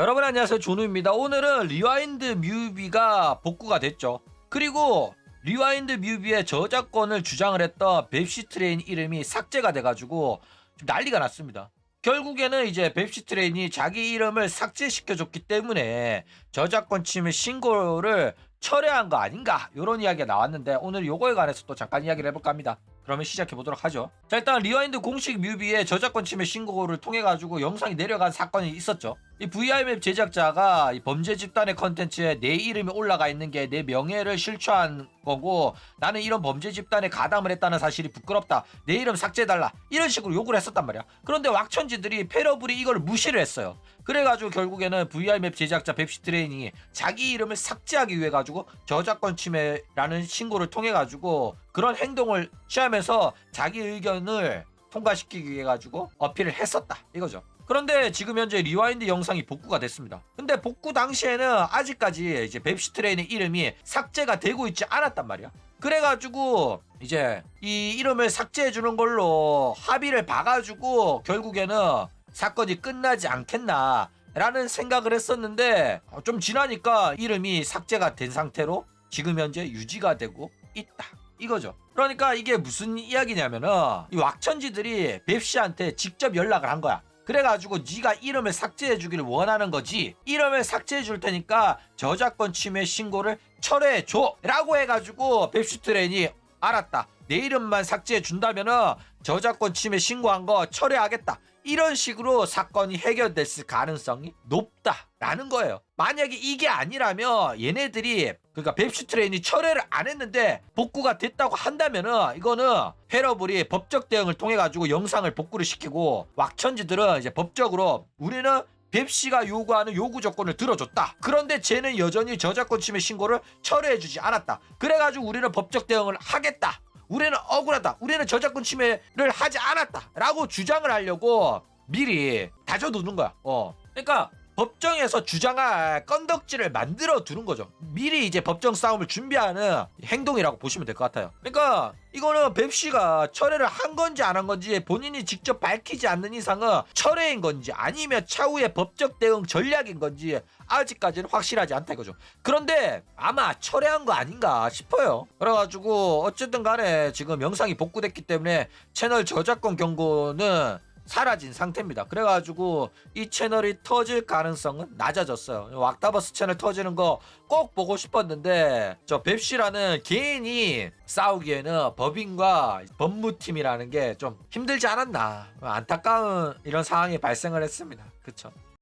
여러분 안녕하세요. 조누입니다. 오늘은 리와인드 뮤비가 복구가 됐죠. 그리고 리와인드 뮤비의 저작권을 주장을 했던 뱁시 트레인 이름이 삭제가 돼가지고 좀 난리가 났습니다. 결국에는 이제 뱁시 트레인이 자기 이름을 삭제시켜줬기 때문에 저작권 침해 신고를 철회한 거 아닌가 이런 이야기가 나왔는데 오늘 요거에 관해서 또 잠깐 이야기를 해볼까 합니다 그러면 시작해 보도록 하죠. 자 일단 리와인드 공식 뮤비에 저작권 침해 신고를 통해 가지고 영상이 내려간 사건이 있었죠. 이 VR맵 제작자가 이 범죄 집단의 컨텐츠에 내 이름이 올라가 있는 게 내 명예를 실추한 거고 나는 이런 범죄 집단에 가담을 했다는 사실이 부끄럽다. 내 이름 삭제해달라. 이런 식으로 욕을 했었단 말이야. 그런데 왁천지들이 패러블이 이걸 무시를 했어요. 그래가지고 결국에는 VR맵 제작자 뱁시 트레인이 자기 이름을 삭제하기 위해 가지고 저작권 침해라는 신고를 통해 가지고 그런 행동을 취하면 서 자기 의견을 통과시키기 위해 가지고 어필을 했었다 이거죠. 그런데 지금 현재 리와인드 영상이 복구가 됐습니다. 근데 복구 당시에는 아직까지 이제 뱁시 트레인의 이름이 삭제가 되고 있지 않았단 말이야. 그래가지고 이제 이 이름을 삭제해 주는 걸로 합의를 봐가지고 결국에는 사건이 끝나지 않겠나 라는 생각을 했었는데 어, 좀 지나니까 이름이 삭제가 된 상태로 지금 현재 유지가 되고 있다 이거죠 그러니까 이게 무슨 이야기냐면은 이 왁천지들이 뱁시한테 직접 연락을 한 거야. 그래가지고 네가 이름을 삭제해 주기를 원하는 거지. 이름을 삭제해 줄 테니까 저작권 침해 신고를 철회해 줘. 라고 해가지고 뱁시 트레인이 알았다 내 이름만 삭제해 준다면은 저작권 침해 신고한 거 철회하겠다 이런 식으로 사건이 해결됐을 가능성이 높다라는 거예요. 만약에 이게 아니라면 얘네들이 그러니까 뱁시 트레인이 철회를 안 했는데 복구가 됐다고 한다면은 이거는 헤러블이 법적 대응을 통해 가지고 영상을 복구를 시키고 왁천지들은 이제 법적으로 우리는 뱁시가 요구하는 요구 조건을 들어줬다. 그런데 쟤는 여전히 저작권 침해 신고를 철회해주지 않았다. 그래가지고 우리는 법적 대응을 하겠다. 우리는 억울하다. 우리는 저작권 침해를 하지 않았다. 라고 주장을 하려고 미리 다져두는 거야. 어. 그러니까 법정에서 주장할 건덕지를 만들어 두는 거죠. 미리 이제 법정 싸움을 준비하는 행동이라고 보시면 될 것 같아요. 그러니까 이거는 뱁시가 철회를 한 건지 안 한 건지 본인이 직접 밝히지 않는 이상은 철회인 건지 아니면 차후의 법적 대응 전략인 건지 아직까지는 확실하지 않다 이거죠. 그런데 아마 철회한 거 아닌가 싶어요. 그래가지고 어쨌든 간에 지금 영상이 복구됐기 때문에 채널 저작권 경고는 사라진 상태입니다. 그래가지고 이 채널이 터질 가능성은 낮아졌어요. 왁타버스 채널 터지는 거 꼭 보고 싶었는데 저 뱁시라는 개인이 싸우기에는 법인과 법무팀이라는 게 좀 힘들지 않았나 안타까운 이런 상황이 발생을 했습니다. 그쵸?